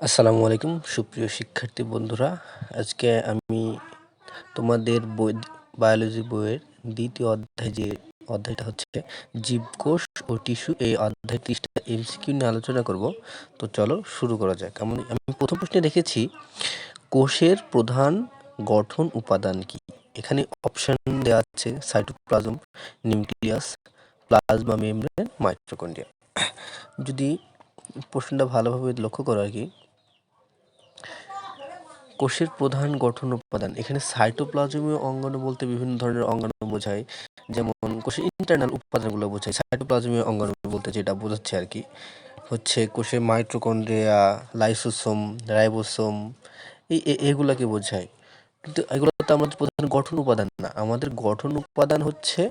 আসসালামু আলাইকুম, সুপ্রিয় শিক্ষার্থী বন্ধুরা। আজকে আমি তোমাদের বই বায়োলজি বইয়ের দ্বিতীয় অধ্যায় যে অধ্যায়টা হচ্ছে জীবকোষ ও টিস্যু, এই অধ্যায় ত্রিশটা এমসিকিউ নিয়ে আলোচনা করব। তো চলো শুরু করা যাক। আমি আমি প্রথম প্রশ্নে রেখেছি কোষের প্রধান গঠন উপাদান কি? এখানে অপশন দেওয়া আছে cytoplasm nucleus plasma membrane mitochondria যদি প্রশ্নটা ভালোভাবে লক্ষ্য করো আর কি কোষের প্রধান গঠন উপাদান। এখানে সাইটোপ্লাজমীয় অঙ্গাণু বলতে বিভিন্ন ধরনের অঙ্গাণু বোঝায়। যেমন কোষের ইন্টারনাল উপাদানগুলো বোঝায়। সাইটোপ্লাজমীয় অঙ্গাণু বলতে যেটা বোঝাচ্ছে আর কি, হচ্ছে কোষের মাইট্রোকন্ড্রিয়া লাইসোসোম রাইবোসোম এই এগুলাকে বোঝায়। কিন্তু এগুলো তো আমাদের প্রধান গঠন উপাদান না। আমাদের গঠন উপাদান হচ্ছে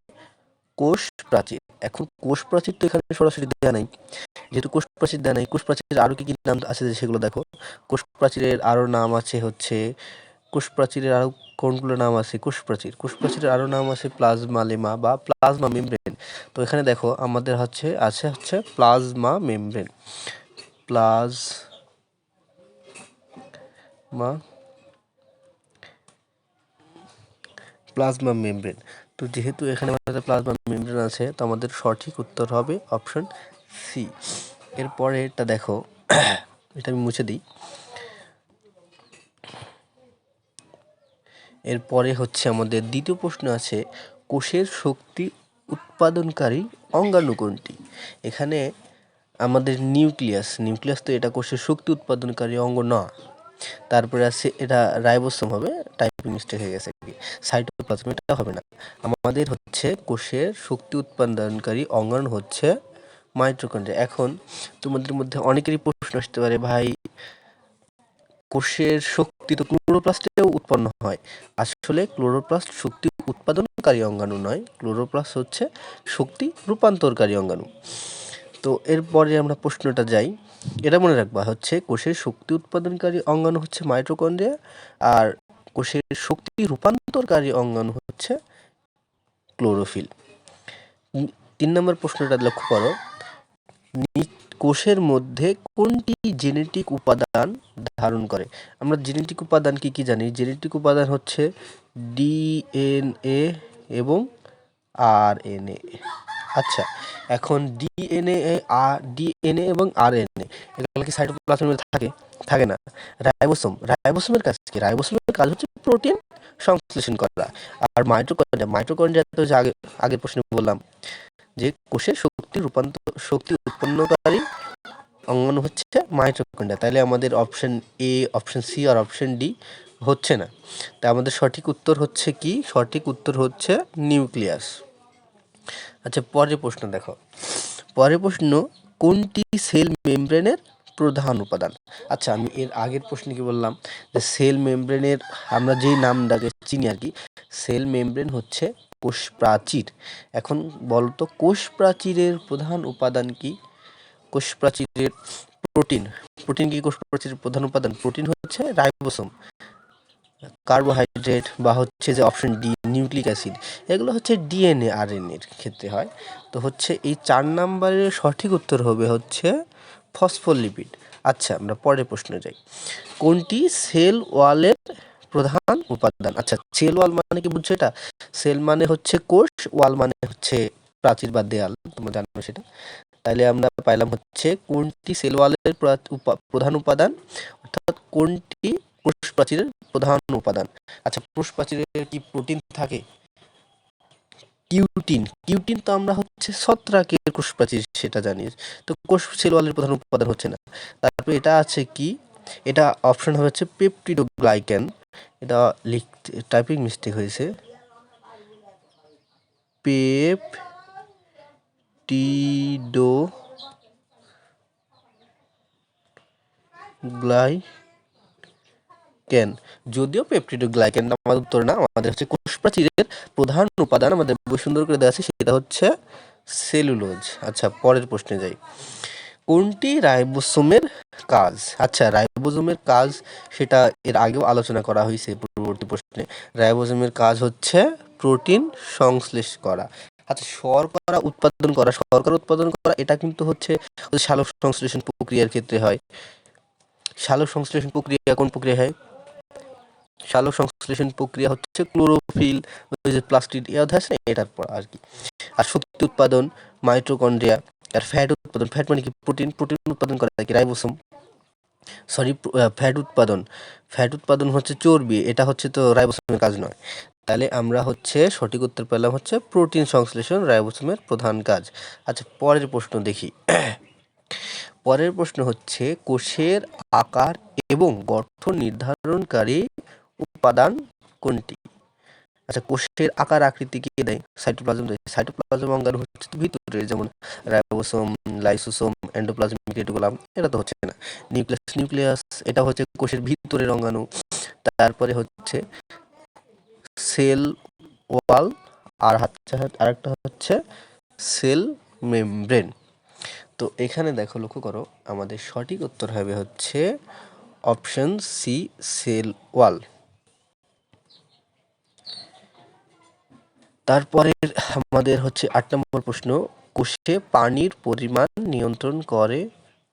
কোষ প্রাচীর। এখন কোষ প্রাচীর তো এখানে সরাসরি দেওয়া নাই। যেহেতু কোষ প্রাচীর দেওয়া নাই, কোষ প্রাচীরের আরও কী কী নাম আছে সেগুলো দেখো? কোষ প্রাচীরের আরও নাম আছে হচ্ছে, কোষ প্রাচীরের আরও কোনগুলো নাম আছে? কোষ প্রাচীর। কোষ প্রাচীরের আরও নাম আছে প্লাজমা লেমা বা প্লাজমা মেমব্রেন। তো এখানে দেখো, আমাদের হচ্ছে, আছে হচ্ছে প্লাজমা মেমব্রেন। প্লাজ মা প্লাজমা মেমব্রেন। তো যেহেতু এখানে আমাদের প্লাজমা মেমব্রেন আছে, তো আমাদের সঠিক উত্তর হবে অপশন সি এরপরে এটা দেখো, এটা আমি মুছে দিই। এরপরে হচ্ছে আমাদের দ্বিতীয় প্রশ্ন আছে, কোষের শক্তি উৎপাদনকারী অঙ্গাণু কোনটি এখানে আমাদের নিউক্লিয়াস নিউক্লিয়াস তো এটা কোষের শক্তি উৎপাদনকারী অঙ্গ না তারপরে আছে, এটা রাইবোসোম হবে টাইপিং মিস্টেক হয়ে গেছে। সাইটোপ্লাজম, এটা হবে না। আমাদের হচ্ছে কোষের শক্তি উৎপাদনকারী অঙ্গাণু হচ্ছে মাইট্রোকন্ড্রিয়া এখন তোমাদের মধ্যে অনেকেরই প্রশ্ন আসতে পারে, ভাই, কোষের শক্তি তো ক্লোরোপ্লাস্টেও উৎপন্ন হয়। আসলে ক্লোরোপ্লাস্ট শক্তি উৎপাদনকারী অঙ্গাণু নয়, ক্লোরোপ্লাস্ট হচ্ছে শক্তি রূপান্তরকারী অঙ্গাণু। তো এরপরে আমরা প্রশ্নটা যাই। এটা মনে রাখবা, হচ্ছে কোষের শক্তি উৎপাদনকারী অঙ্গাণু হচ্ছে মাইট্রোকন্ড্রিয়া আর কোষের শক্তি রূপান্তরকারী অঙ্গাণু হচ্ছে ক্লোরোফিল। তিন নম্বর প্রশ্নটা লক্ষ্য করো। কোষের মধ্যে কোনটি জেনেটিক উপাদান ধারণ করে? আমরা জেনেটিক উপাদান কি কি জানি? জেনেটিক উপাদান হচ্ছে ডিএনএ এবং আরএনএ। আচ্ছা এখন ডিএনএ আর ডিএনএ এবং আরএনএ এগুলো কি সাইটোপ্লাজমের থাকে? থাকে না। রাইবোসোম, রাইবোসোমের কাজ কি? রাইবোসোমের কাজ হচ্ছে প্রোটিন সংশ্লেষণ করা। আর মাইটোকন্ড্রিয়া মাইটোকন্ড্রিয়া তো আগে, আগের প্রশ্নে বললাম, যে কোষের শক্তি রূপান্তর, শক্তি উৎপন্নকারী অঙ্গন হচ্ছে মাইটোকন্ড্রিয়া তাহলে আমাদের অপশন এ অপশন সি আর অপশন ডি হচ্ছে না। তা আমাদের সঠিক উত্তর হচ্ছে কি? সঠিক উত্তর হচ্ছে নিউক্লিয়াস আচ্ছা পরের প্রশ্ন দেখো। পরের প্রশ্ন, কোনটি সেল মেমব্রেনের প্রধান উপাদান? আচ্ছা আমি এর আগের প্রশ্নে কি বললাম যে সেল মেমব্রেনের, আমরা যেই নামটাকে চিনি আর কি, সেল মেমব্রেন হচ্ছে কোষ প্রাচীর। এখন বলতো, কোষ প্রাচীরের প্রধান উপাদান কি? কোষ প্রাচীরের প্রোটিন। প্রোটিন কি কোষ প্রাচীরের প্রধান উপাদান? প্রোটিন হচ্ছে রাইবোসোম। কার্বোহাইড্রেট বা হচ্ছে যে অপশন ডি নিউক্লিক অ্যাসিড এগুলো হচ্ছে ডিএনএ আর এর ক্ষেত্রে হয়। তো হচ্ছে এই চার নাম্বারের সঠিক উত্তর হবে হচ্ছে ফসফোলিপিড আচ্ছা আমরা পরের প্রশ্নে যাই। কোনটি সেল ওয়ালের প্রধান উপাদান? আচ্ছা সেল ওয়াল মানে কি বুঝছ এটা? সেল মানে হচ্ছে কোষ ওয়াল মানে হচ্ছে প্রাচীর বা দেয়াল, তোমরা জানো সেটা। তাহলে আমরা পাইলাম হচ্ছে কোনটি সেল ওয়ালের প্রধান উপাদান? অর্থাৎ কোনটি কোষ প্রাচীরের প্রধান উপাদান। আচ্ছা কোষ প্রাচীরে কি প্রোটিন থাকে? কিউটিন কিউটিন তো আমরা হচ্ছে ছত্রাকের কোষ প্রাচীর সেটা জানি। তো কোষ সেল ওয়ালের প্রধান উপাদান হচ্ছে না। তারপরে এটা আছে কি? এটা অপশন হচ্ছে পেপটিডোগ্লাইকেন এটা লিখতে টাইপিং মিস্টেক হয়েছে। পেপ টিডো গ্লাই কেন যদিও পেপটিডোগ্লাইকেন আমাদের উত্তর না, আমাদের হচ্ছে কোষ প্রাচীরের প্রধান উপাদান আমাদের সুন্দর করে দেওয়া আছে, সেটা হচ্ছে সেলুলোজ। আচ্ছা পরের প্রশ্নে যাই। কোনটি রাইবোসোমের কাজ? আচ্ছা রাইবোসোমের কাজ, সেটা এর আগেও আলোচনা করা হয়েছে পূর্ববর্তী প্রশ্নে। রাইবোসোমের কাজ হচ্ছে প্রোটিন সংশ্লেষ করা। আচ্ছা শর্করা উৎপাদন করা, শর্করা উৎপাদন করা, এটা কিন্তু হচ্ছে সালোক সংশ্লেষণ প্রক্রিয়ার ক্ষেত্রে হয়। সালোক সংশ্লেষণ প্রক্রিয়া কোন প্রক্রিয়া হয়? সালোক সংশ্লেষণ প্রক্রিয়া হচ্ছে ক্লোরোফিল যে প্লাস্টিক ইয়ে আছে না? এটার পর আর কি। আর শক্তি উৎপাদন, মাইটোকন্ড্রিয়া, আর ফ্যাট উৎপাদন। ফ্যাট মানে কি? প্রোটিন প্রোটিন উৎপাদন করে কি? রাইবোসোম। সরি ফ্যাট উৎপাদন। ফ্যাট উৎপাদন হচ্ছে চর্বি, এটা হচ্ছে তো রাইবোসোমের কাজ নয়। তাহলে আমরা হচ্ছে সঠিক উত্তর পেলাম হচ্ছে প্রোটিন সংশ্লেষণ, রাইবোসোমের প্রধান কাজ। আচ্ছা পরের প্রশ্ন দেখি। পরের প্রশ্ন হচ্ছে কোষের আকার এবং গঠন নির্ধারণকারী উপাদান কোনটি? আচ্ছা কোষের আকার আকৃতি কে দেয়? সাইটোপ্লাজম দেয়। সাইটোপ্লাজম অঙ্গাণু হচ্ছে ভিতরে, যেমন রাইবোসোম, লাইসোসোম এন্ডোপ্লাজমিক রেটিকুলাম এটা তো হচ্ছে না। নিউক্লিয়াস নিউক্লিয়াস, এটা হচ্ছে কোষের ভিতরের অঙ্গাণু। তারপরে হচ্ছে সেল, ওয়াল, আর হচ্ছে, আরেকটা হচ্ছে সেল মেমব্রেন। তো এখানে দেখো, লক্ষ্য করো, আমাদের সঠিক উত্তর হবে হচ্ছে অপশন সি, সেল, ওয়াল। তারপরে আমাদের হচ্ছে আট নম্বর প্রশ্ন, কোষে পানির পরিমাণ নিয়ন্ত্রণ করে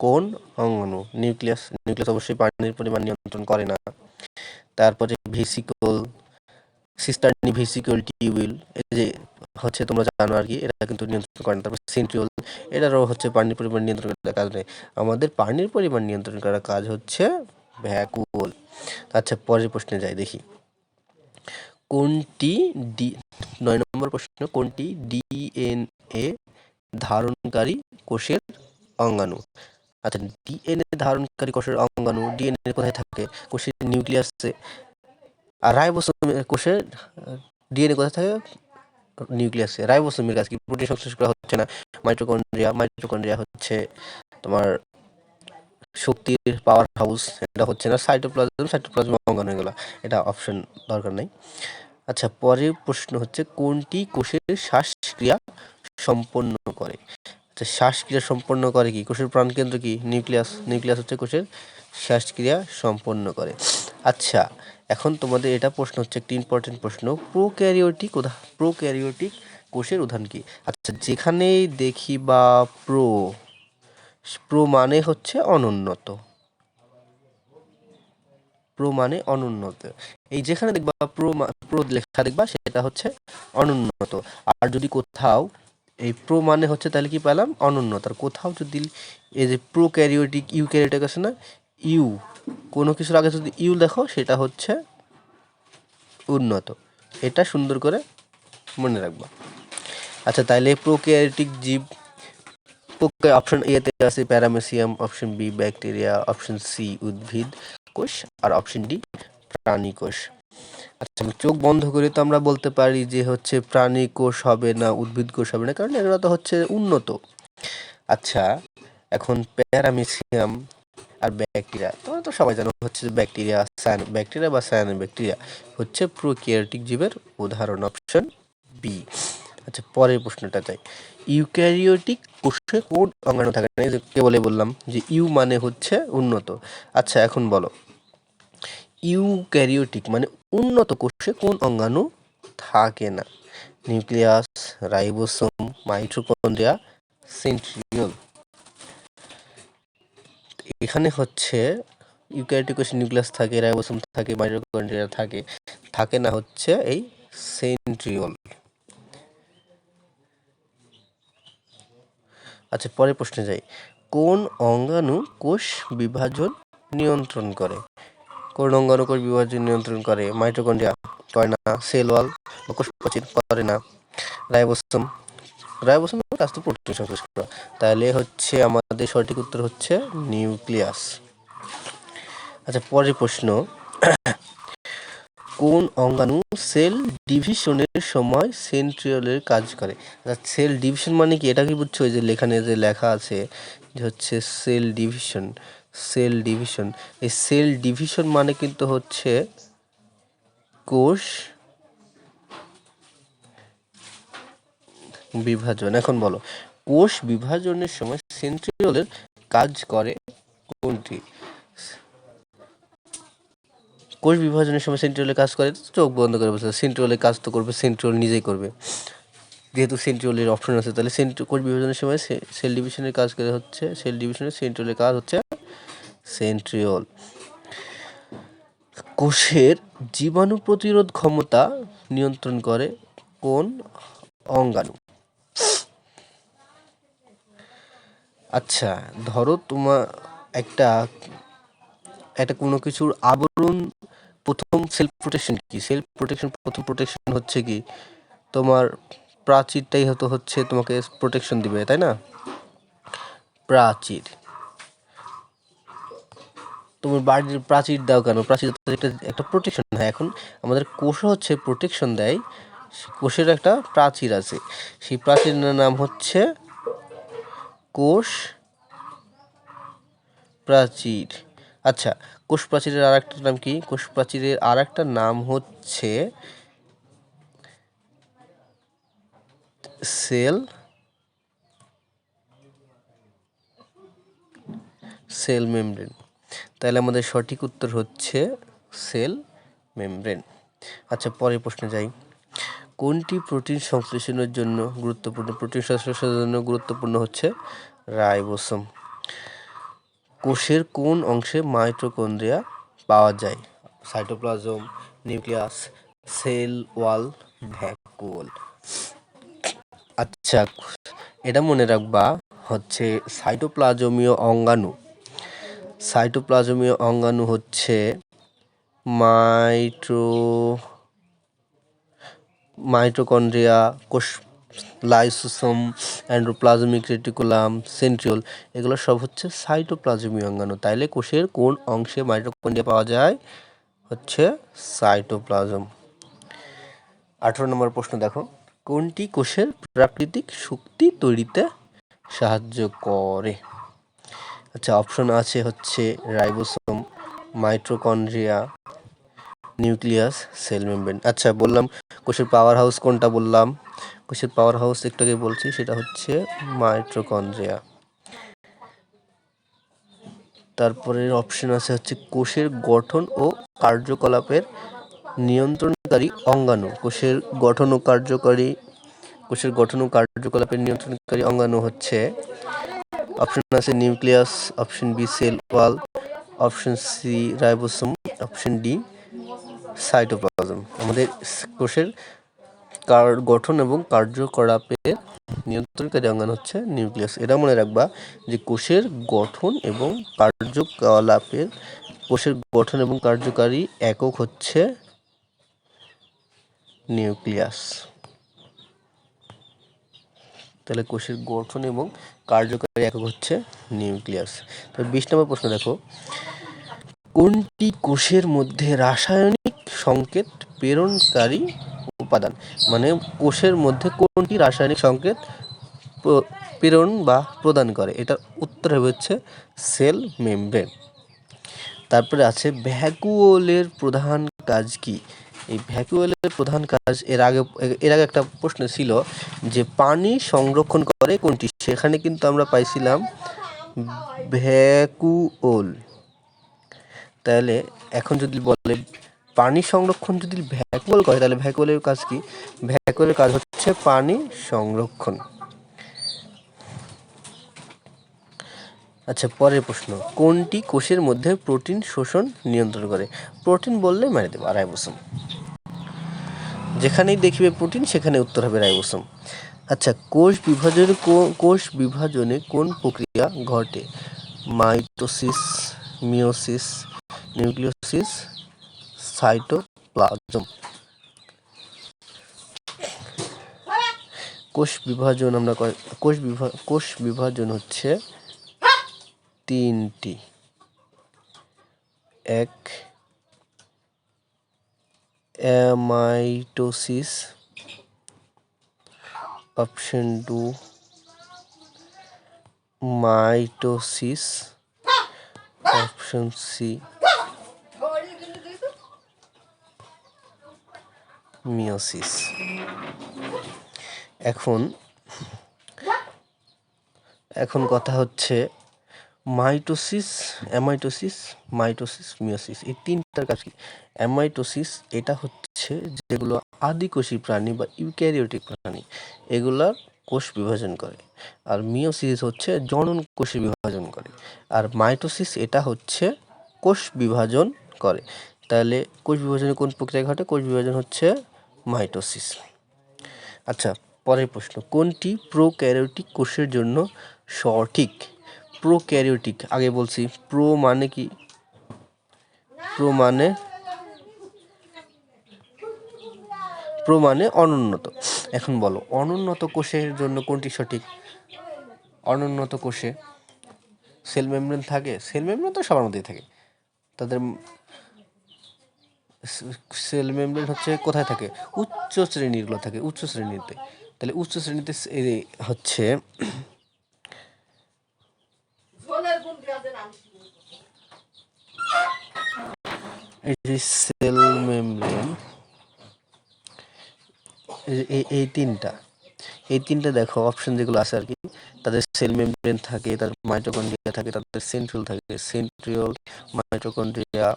কোন অঙ্গাণু নিউক্লিয়াস নিউক্লিয়াস অবশ্যই পানির পরিমাণ নিয়ন্ত্রণ করে না। তারপরে ভেসিকল সিস্টারনি ভেসিকল টিউবিল, এই যে হচ্ছে তোমরা জানো আর কি এটা কিন্তু নিয়ন্ত্রণ করে না। তারপর সেন্ট্রিওল, এটারও হচ্ছে পানির পরিমাণ নিয়ন্ত্রণ করার কাজ নেই। আমাদের পানির পরিমাণ নিয়ন্ত্রণ করার কাজ হচ্ছে ভ্যাকুল আচ্ছা পরের প্রশ্নে যাই, দেখি। কোনটি ডি, নয় নম্বর প্রশ্ন, কোনটি ডিএনএ ধারণকারী কোষের অঙ্গাণু? আচ্ছা ডিএনএ ধারণকারী কোষের অঙ্গাণু ডিএনএ কোথায় থাকে? কোষের নিউক্লিয়াসে। আর রাইবোসোম কোষের ডিএনএ কোথায় থাকে? নিউক্লিয়াসে। রাইবোসোমের কাজ কি? প্রোটিন সংশ্লেষ করা হচ্ছে না। মাইটোকন্ড্রিয়া মাইটোকন্ড্রিয়া হচ্ছে তোমার শক্তির পাওয়ার হাউস এটা হচ্ছে না সাইটোপ্লাজম সাইটোপ্লাজম অঙ্গাণু এগুলো। এটা অপশন দরকার নেই। আচ্ছা পরের প্রশ্ন হচ্ছে, কোনটি কোষের শ্বাসক্রিয়া সম্পন্ন করে? আচ্ছা শ্বাসক্রিয়া সম্পন্ন করে কি? কোষের প্রাণকেন্দ্র কি? নিউক্লিয়াস। নিউক্লিয়াস হচ্ছে কোষের শ্বাসক্রিয়া সম্পন্ন করে। আচ্ছা এখন তোমাদের এটা প্রশ্ন হচ্ছে একটি ইম্পর্টেন্ট প্রশ্ন। প্রোক্যারিওটিক উদাহরণ প্রোক্যারিওটিক কোষের উদাহরণ কি? আচ্ছা যেখানেই দেখি বা প্রো প্রো মানে হচ্ছে অনুন্নত। প্রো মানে অনুন্নত। এই যেখানে দেখবা প্রো প্রো লেখা দেখবা, সেটা হচ্ছে অনুন্নত। আর যদি কোথাও এই প্রো মানে হচ্ছে তাহলে কি পেলাম? অনুন্নত। আর কোথাও যদি এই যে প্রো ক্যারিওটিক ইউ ক্যারিওটিক আছে না, ইউ, কোনো কিছুর আগে যদি ইউ দেখো সেটা হচ্ছে উন্নত। এটা সুন্দর করে মনে রাখবা। আচ্ছা তাহলে প্রোক্যারিওটিক জীব অপশন এতে আছে paramecium option B bacteria option C উদ্ভিদ। কোষ আর অপশন ডি প্রাণী কোষ। আচ্ছা চোখ বন্ধ করে তো আমরা বলতে পারি যে হচ্ছে প্রাণী কোষ হবে না, উদ্ভিদ কোষ হবে না, কারণ এগুলো তো হচ্ছে উন্নত। আচ্ছা এখন প্যারামিসিয়াম আর ব্যাকটেরিয়া, তোমরা তো সবাই জানো হচ্ছে ব্যাকটেরিয়া সায়ান ব্যাকটেরিয়া বা সায়ান ব্যাকটেরিয়া হচ্ছে প্রোক্যারিওটিক জীবের উদাহরণ অপশন বি। আচ্ছা পরের প্রশ্নটা চাই ইউক্যারিওটিক কোষে কোন অঙ্গাণু থাকে না? কেবলে বললাম যে ইউ মানে হচ্ছে উন্নত। আচ্ছা এখন বলো। ইউক্যারিওটিক মানে উন্নত কোষে কোন অঙ্গাণু থাকে না? Nucleus, ribosome, mitochondria, centriole. এখানে হচ্ছে ইউক্যারিওটিক কোষে নিউক্লিয়াস থাকে, রাইবোসোম থাকে, মাইটোকন্ড্রিয়া থাকে থাকে না হচ্ছে এই সেন্ট্রিওল। আচ্ছা পরের প্রশ্নে যাই। কোন অঙ্গাণু কোষ বিভাজন নিয়ন্ত্রণ করে? কোন অঙ্গাণু কোষ বিভাজন নিয়ন্ত্রণ করে? মাইটোকন্ড্রিয়া করে না, সেল ওয়াল কোষ প্রাচীর করে না। রাইবোসোম। রাইবোসোম তো প্রোটিন সংশ্লেষ করা। তাহলে হচ্ছে আমাদের সঠিক উত্তর হচ্ছে নিউক্লিয়াস। আচ্ছা পরের প্রশ্ন। কোন অঙ্গাণু সেল ডিভিশনের সময় সেন্ট্রিওলের কাজ করে? সেল ডিভিশন মানে কি? এটা কি বুঝছ? যে লেখানে যে লেখা আছে যে হচ্ছে সেল ডিভিশন সেল ডিভিশন। এই সেল ডিভিশন মানে কিন্তু হচ্ছে কোষ বিভাজন। এখন বলো, কোষ বিভাজনের সময় সেন্ট্রিওলের কাজ করে কোনটি? কোষ বিভাজনের সময় সেন্ট্রিওলে কাজ করে, চোখ বন্ধ করে বসে সেন্ট্রিওলে কাজ তো করবে সেন্ট্রিওল নিজেই করবে। যেহেতু সেন্ট্রিওলের অপশন আছে, তাহলে সেন্ট্রি কোষ বিভাজনের সময় সেল ডিভিশনের কাজ করে হচ্ছে সেল ডিভিশনের সেন্ট্রিওলের কাজ হচ্ছে সেন্ট্রিওল কোষের জীবাণু প্রতিরোধ ক্ষমতা নিয়ন্ত্রণ করে কোন অঙ্গাণু? আচ্ছা ধরো তোমার একটা একটা কোনো কিছুর আবরণ প্রথম সেলফ প্রোটেকশন কি? সেলফ প্রোটেকশন প্রথম প্রোটেকশন হচ্ছে কি? তোমার প্রাচীরটাই হয়তো হচ্ছে তোমাকে প্রোটেকশন দিবে, তাই না? প্রাচীর। তুমি বাড়ির প্রাচীর দাও কেন? প্রাচীর একটা একটা প্রোটেকশন হয়। এখন আমাদের কোষও হচ্ছে প্রোটেকশন দেয়। কোষের একটা প্রাচীর আছে। সেই প্রাচীরের নাম হচ্ছে কোষ প্রাচীর। আচ্ছা কোষ প্রাচীরের আর একটা নাম কি? কোষ প্রাচীরের আর একটা নাম হচ্ছে সেল সেল মেমব্রেন। তাহলে আমাদের সঠিক উত্তর হচ্ছে সেল মেমব্রেন। আচ্ছা পরের প্রশ্নে যাই। কোনটি প্রোটিন সংশ্লেষণের জন্য গুরুত্বপূর্ণ? প্রোটিন সংশ্লেষণের জন্য গুরুত্বপূর্ণ হচ্ছে রাইবোসোম। কোষের কোন অংশে মাইটোকন্ড্রিয়া পাওয়া যায়? Cytoplasm, nucleus, cell wall vacuole আচ্ছা এটা মনে রাখবা হচ্ছে সাইটোপ্লাজমীয় অঙ্গাণু। সাইটোপ্লাজমীয় অঙ্গাণু হচ্ছে মাইট্রো মাইটোকন্ড্রিয়া কোষ লাইসোসোম, অ্যান্ড্রোপ্লাজমিক রেটিকুলাম, সেন্ট্রিওল, এগুলো সব হচ্ছে সাইটোপ্লাজমীয় অঙ্গাণু। তাইলে কোষের কোন অংশে মাইটোকন্ড্রিয়া পাওয়া যায়? হচ্ছে সাইটোপ্লাজম। আঠারো নম্বর প্রশ্ন দেখো। কোনটি কোষের প্রাকৃতিক শক্তি তৈরিতে সাহায্য করে? আচ্ছা অপশন আছে হচ্ছে ribosome mitochondria nucleus, cell membrane. আচ্ছা বললাম কোষের পাওয়ার হাউস কোনটা বললাম? কোষের পাওয়ার হাউস একটু আগে বলছি, সেটা হচ্ছে মাইট্রোকন্ড্রিয়া তারপরের অপশন আছে হচ্ছে কোষের গঠন ও কার্যকলাপের নিয়ন্ত্রণকারী অঙ্গাণু। কোষের গঠন ও কার্যকারী, কোষের গঠন ও কার্যকলাপের নিয়ন্ত্রণকারী অঙ্গাণু হচ্ছে অপশন আছে nucleus option B cell wall option C ribosome option D cytoplasm আমাদের কোষের কার গঠন এবং কার্যকলাপের নিয়ন্ত্রণকারী অঙ্গাণ হচ্ছে নিউক্লিয়াস। এটা মনে রাখবা যে কোষের গঠন এবং কার্যকলাপের কোষের গঠন এবং কার্যকারী একক হচ্ছে নিউক্লিয়াস। তাহলে কোষের গঠন এবং কার্যকারী একক হচ্ছে নিউক্লিয়াস। তো বিশ নম্বর প্রশ্ন দেখো। কোনটি কোষের মধ্যে রাসায়নিক সংকেত প্রেরণকারী উপাদান। মানে কোষের মধ্যে কোনটি রাসায়নিক সংকেত প্রেরণ বা প্রদান করে? এটার উত্তর হচ্ছে সেল মেমব্রেন। তারপরে আছে ভ্যাকুওলের প্রধান কাজ কি? এই ভ্যাকুওলের প্রধান কাজ এর আগে এর আগে একটা প্রশ্ন ছিল যে পানি সংরক্ষণ করে কোনটি? সেখানে কিন্তু আমরা পাইছিলাম ভ্যাকুওল। তাহলে এখন যদি বলে পানি সংরক্ষণ যদি ভ্যাকুয়াল করে, তাহলে ভ্যাকুয়ালের কাজ কি? ভ্যাকুয়ালের কাজ হচ্ছে পানি সংরক্ষণ। আচ্ছা পরের প্রশ্ন। কোনটি কোষের মধ্যে প্রোটিন শোষণ নিয়ন্ত্রণ করে? প্রোটিন বললে মেরে দেবো, রাইবোসোম। যেখানেই দেখিবে প্রোটিন, সেখানে উত্তর হবে রাইবোসোম। আচ্ছা কোষ বিভাজনে কোষ বিভাজনে কোন প্রক্রিয়া ঘটে? Mitosis meiosis nucleosis cytoplasm. কোষ বিভাজন আমরা কোষ বিভা কোষ বিভাজন হচ্ছে তিনটি। এক, amitosis, option two, mitosis, option C. Meiosis এখন এখন কথা হচ্ছে মাইটোসিস, অ্যামাইটোসিস, মাইটোসিস মিওসিস এই তিনটার কাজ কি? অ্যামাইটোসিস, এটা হচ্ছে যেগুলো আদিকোষী প্রাণী বা ইউক্যারিওটিক প্রাণী, এগুলার কোষ বিভাজন করে। আর মিওসিস হচ্ছে জনন কোষে বিভাজন করে। আর মাইটোসিস, এটা হচ্ছে কোষ বিভাজন করে। তাহলে কোষ বিভাজনে কোন প্রক্রিয়া ঘটে? কোষ বিভাজন হচ্ছে মাইটোসিস আচ্ছা পরের প্রশ্ন, কোনটি প্রোক্যারিওটিক কোষের জন্য সঠিক? প্রোক্যারিওটিক, আগে বলছি, প্রো মানে কি? প্রো মানে? প্রো মানে অনুন্নত। এখন বলো, অনুন্নত কোষের জন্য কোনটি সঠিক? অনুন্নত কোষে সেল মেমব্রেন থাকে? সেল মেমব্রেন তো সবার মধ্যেই থাকে। তাদের সেল মেমব্রেন হচ্ছে কোথায় থাকে? উচ্চ শ্রেণীগুলো থাকে, উচ্চ শ্রেণীতে। তাহলে উচ্চ শ্রেণীতে হচ্ছে এই সেল মেমব্রেন এই তিনটা। এই তিনটা দেখো অপশন যেগুলো আছে আর কি, তাদের সেল মেমব্রেন থাকে তাদের মাইটোকন্ড্রিয়া থাকে, তাদের সেন্ট্রিওল থাকে সেন্ট্রিওল মাইটোকন্ড্রিয়া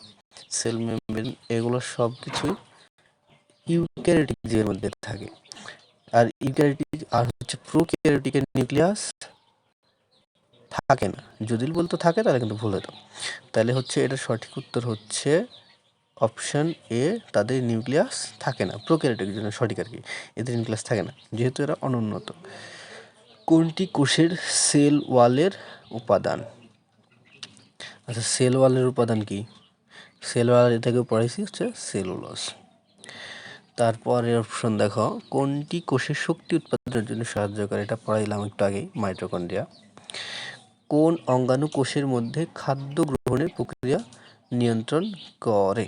সেল মেমব্রেন এগুলো সব কিছুই ইউক্যারিওটিক জীবের মধ্যে থাকে। আর ইউক্যারিওটিক আর হচ্ছে প্রোক্যারিওটিকের নিউক্লিয়াস থাকে না। যদি বলতো থাকে, তাহলে কিন্তু ভুল হতো। তাহলে হচ্ছে এটা সঠিক উত্তর হচ্ছে অপশান এ তাদের নিউক্লিয়াস থাকে না প্রোক্যারিওটিক জন্য সঠিক আর কি, এদের নিউক্লিয়াস থাকে না, যেহেতু এরা অনুন্নত। কোনটি কোষের সেল ওয়ালের উপাদান? আচ্ছা সেল ওয়ালের উপাদান কি? সেল ওয়াল এটাকে পড়াইছি হচ্ছে সেলুলোস তারপরের অপশন দেখো, কোনটি কোষের শক্তি উৎপাদনের জন্য সাহায্য করে? এটা পড়াইলাম একটু আগেই মাইটোকন্ড্রিয়া। কোন অঙ্গাণু কোষের মধ্যে খাদ্য গ্রহণের প্রক্রিয়া নিয়ন্ত্রণ করে?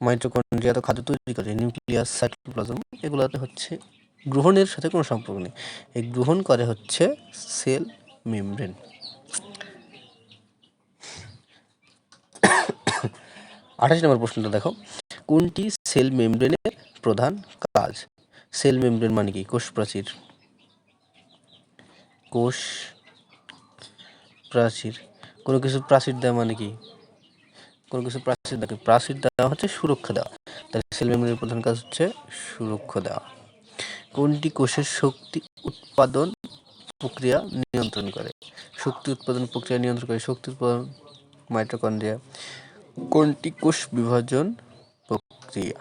মাইটোকন্ড্রিয়া তো খাদ্য তৈরি করে, নিউক্লিয়াস, সাইটোপ্লাজম, এগুলোতে হচ্ছে গ্রহণের সাথে কোনো সম্পর্ক নেই। এই গ্রহণ করে হচ্ছে সেল মেমব্রেন। আঠাশ নম্বর প্রশ্নটা দেখো। কোনটি সেল মেমব্রেনের প্রধান কাজ? সেল মেমব্রেন মানে কি? কোষ প্রাচীর। কোষ প্রাচীর। কোনো কিছু প্রাচীর দেয় মানে কি? কোনো কিছু প্রাচীর দেওয়া প্রাচীর দেওয়া হচ্ছে সুরক্ষা দেওয়া। তাহলে সেল মেমব্রেনের প্রধান কাজ হচ্ছে সুরক্ষা দেওয়া। কোনটি কোষের শক্তি উৎপাদন প্রক্রিয়া নিয়ন্ত্রণ করে? শক্তি উৎপাদন প্রক্রিয়া নিয়ন্ত্রণ করে, শক্তি উৎপাদন, মাইটোকন্ড্রিয়া। কোনটি কোষ বিভাজন প্রক্রিয়া?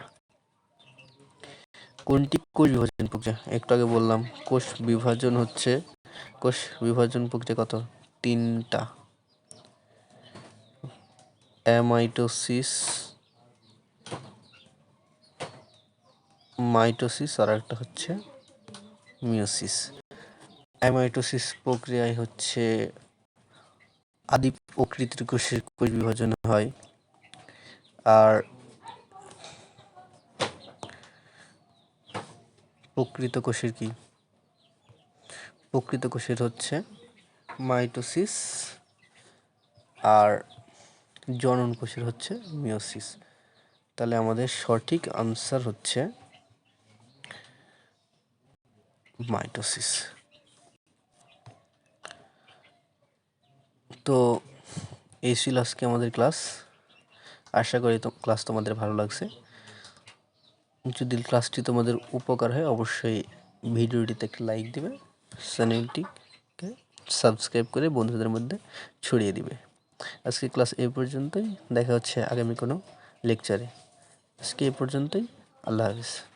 কোনটি কোষ বিভাজন প্রক্রিয়া? একটু আগে বললাম, কোষ বিভাজন হচ্ছে, কোষ বিভাজন প্রক্রিয়া কত? তিনটা। অ্যামাইটোসিস, মাইটোসিস আর একটা হচ্ছে মিওসিস অ্যামাইটোসিস প্রক্রিয়ায় হচ্ছে আদি প্রকৃতির কোষের কোষ বিভাজন হয়। আর প্রকৃত কোষের কি? প্রকৃত কোষের হচ্ছে মাইটোসিস আর জনন কোষের হচ্ছে মিওসিস তাহলে আমাদের সঠিক আনসার হচ্ছে মাইটোসিস। তো এই ছিল আজকে আমাদের ক্লাস। আশা করি তো ক্লাস তোমাদের ভালো লাগছে। যদি ক্লাসটি তোমাদের উপকার হয়, অবশ্যই ভিডিওটিতে একটা লাইক দিবে, চ্যানেলটিকে সাবস্ক্রাইব করে বন্ধুদের মধ্যে ছড়িয়ে দিবে। আজকে ক্লাস এই পর্যন্তই। দেখা হচ্ছে আগামী কোনো লেকচারে আজকে এই পর্যন্তই। আল্লাহ হাফিজ।